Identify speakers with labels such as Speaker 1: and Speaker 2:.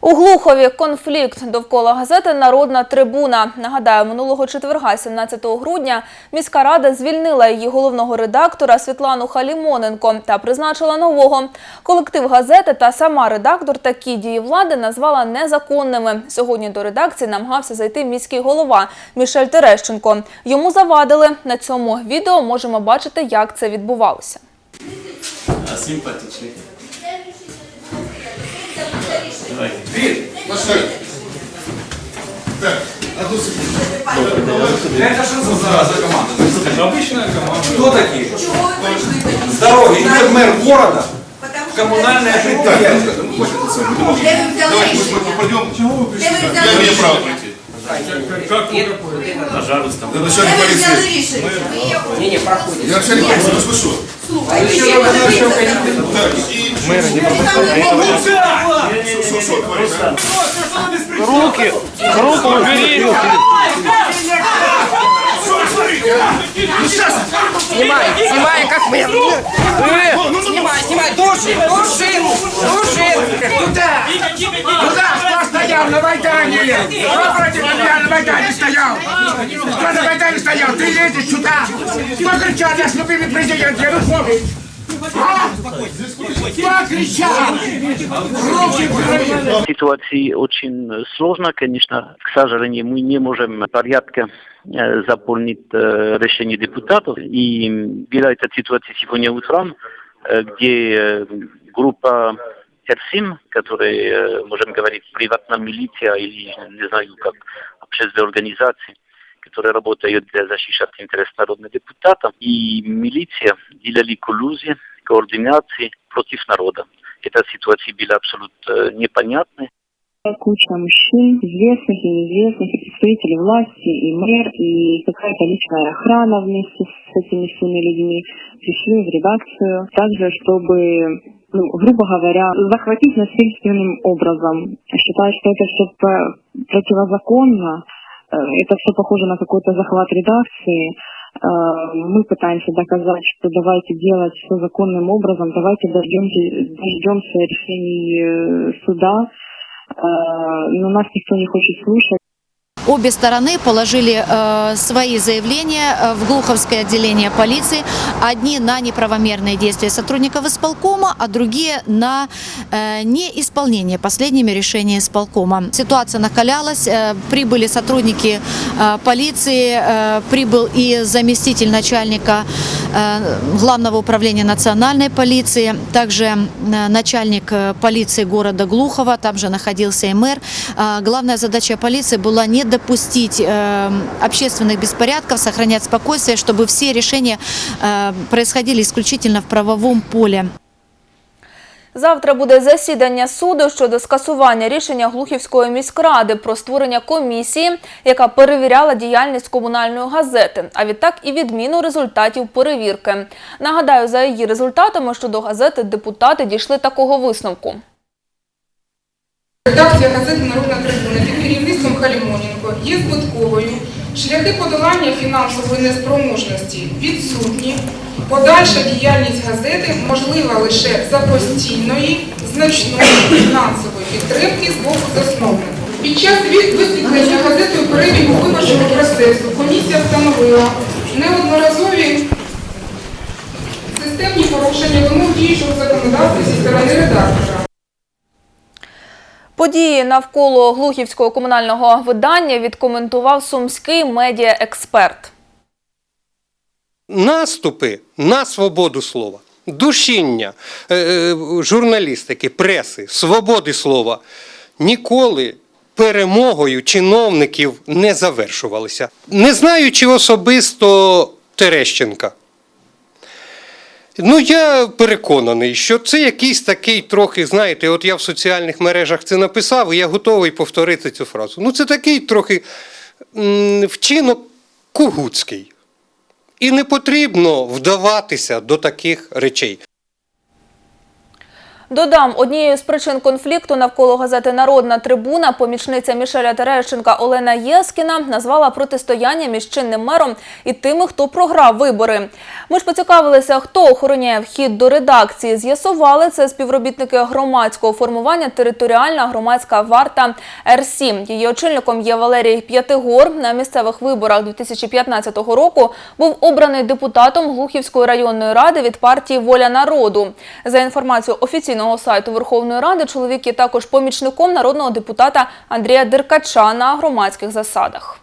Speaker 1: У Глухові конфлікт довкола газети Народна трибуна. Нагадаю, минулого четверга, 17 грудня, міська рада звільнила її головного редактора Світлану Халімоненко та призначила нового. Колектив газети та сама редактор такі дії влади назвала незаконними. Сьогодні до редакції намагався зайти міський голова Мішель Терещенко. Йому завадили. На цьому відео можемо бачити, як це відбувалося.
Speaker 2: Симпатичний. Давайте.
Speaker 3: Пошли. Так, одну секунду.
Speaker 4: Это что за зараза команда?
Speaker 2: Обычная команда.
Speaker 4: Кто такие?
Speaker 5: Чего вы пришли?
Speaker 4: С дороги идет мэр города,
Speaker 5: Потому что
Speaker 4: коммунальное
Speaker 5: это
Speaker 4: предприятие.
Speaker 3: Так, ну, хватит это самое. Ну,
Speaker 5: Де ви взяли
Speaker 3: Давайте мы
Speaker 5: рішення?
Speaker 3: пойдем. Чего вы
Speaker 5: Де ви
Speaker 3: Я
Speaker 5: взяли
Speaker 3: имею право
Speaker 5: рішення?
Speaker 3: прийти.
Speaker 2: Пожалуйста.
Speaker 3: Это
Speaker 5: Де
Speaker 3: начальник
Speaker 5: ви взяли
Speaker 3: полиции.
Speaker 5: рішення? Ви його
Speaker 4: Не, не, проходит.
Speaker 3: Я начальник полиции, ну слышу.
Speaker 5: слухайте. Слухай, ще не
Speaker 3: Мира не пропускайте.
Speaker 2: Руки! Руку убери!
Speaker 6: Снимай, снимай, как мы! Снимай, снимай, души! Стоял на Майдане? Кто против меня на Майдане стоял? Кто на Майдане стоял? Ты едешь сюда. Кто кричал, наш любимый президент Янукович? А?
Speaker 7: Ситуации очень сложно, конечно. К сожалению, мы не можем в порядке э, заполнить э, решение депутатов. И была эта ситуация сегодня утром, э, где группа РСИМ, которая, э, можем говорить, приватная милиция или, не знаю, как общественная организация, которая работает для защищать интерес народных депутатов, и милиция делали коллюзии, координации против народа. Эта ситуация была абсолютно э, непонятной.
Speaker 8: куча мужчин, известных и неизвестных, и представителей власти, и мэр, и какая-то личная охрана вместе с этими всеми людьми пришли в редакцию, также чтобы, ну, грубо говоря, захватить насильственным образом. Считаю, что это все противозаконно, э, это все похоже на какой-то захват редакции. Э, Мы пытаемся доказать, что давайте делать все законным образом, давайте дождемся, дождемся решений э, суда, но нас никто не хочет слушать.
Speaker 9: Обе стороны положили э, свои заявления э, в Глуховское отделение полиции. Одни на неправомерные действия сотрудников исполкома, а другие на э, неисполнение последними решений исполкома. Ситуация накалялась, э, прибыли сотрудники э, полиции, э, прибыл и заместитель начальника э, Главного управления национальной полиции, также э, начальник полиции города Глухова, там же находился и мэр. Главная задача полиции была не допустить э, общественных беспорядков, сохранять спокойствие, чтобы все решения э, происходили исключительно в правовом поле.
Speaker 1: Завтра буде засідання суду щодо скасування рішення Глухівської міськради про створення комісії, яка перевіряла діяльність комунальної газети, а відтак і відміну результатів перевірки. Нагадаю, за її результатами щодо газети депутати дійшли такого висновку.
Speaker 10: Редакція газети Народна трибуна під керівництвом Халімоненко є збитковою. Шляхи подолання фінансової неспроможності відсутні. Подальша діяльність газети можлива лише за постійної, значної фінансової підтримки з боку засновника. Під час ві- висвітлення газетою перебігу виборчого процесу комісія встановила неодноразові системні порушення вимог діючого законодавства зі сторони редактора.
Speaker 1: Події навколо Глухівського комунального видання відкоментував сумський медіаексперт.
Speaker 11: наступи на свободу слова, душіння е, е, журналістики, преси, свободи слова ніколи перемогою чиновників не завершувалися. Не знаючи особисто Терещенка. Ну, я переконаний, що це якийсь такий трохи, знаєте, от я в соціальних мережах це написав, і я готовий повторити цю фразу. Ну, це такий трохи вчинок кугуцький. І не потрібно вдаватися до таких речей.
Speaker 1: Додам, однією з причин конфлікту навколо газети Народна трибуна помічниця Мішеля Терещенка Олена Єскіна назвала протистояння між чинним мером і тими, хто програв вибори. Ми ж поцікавилися, хто охороняє вхід до редакції. З'ясували це співробітники громадського формування Територіальна громадська варта РСІ. Її очільником є Валерій П'ятигор. На місцевих виборах 2015 року був обраний депутатом Глухівської районної ради від партії Воля народу. За інформацією офіційного сайту Верховної Ради, чоловік є також помічником народного депутата Андрія Деркача на громадських засадах.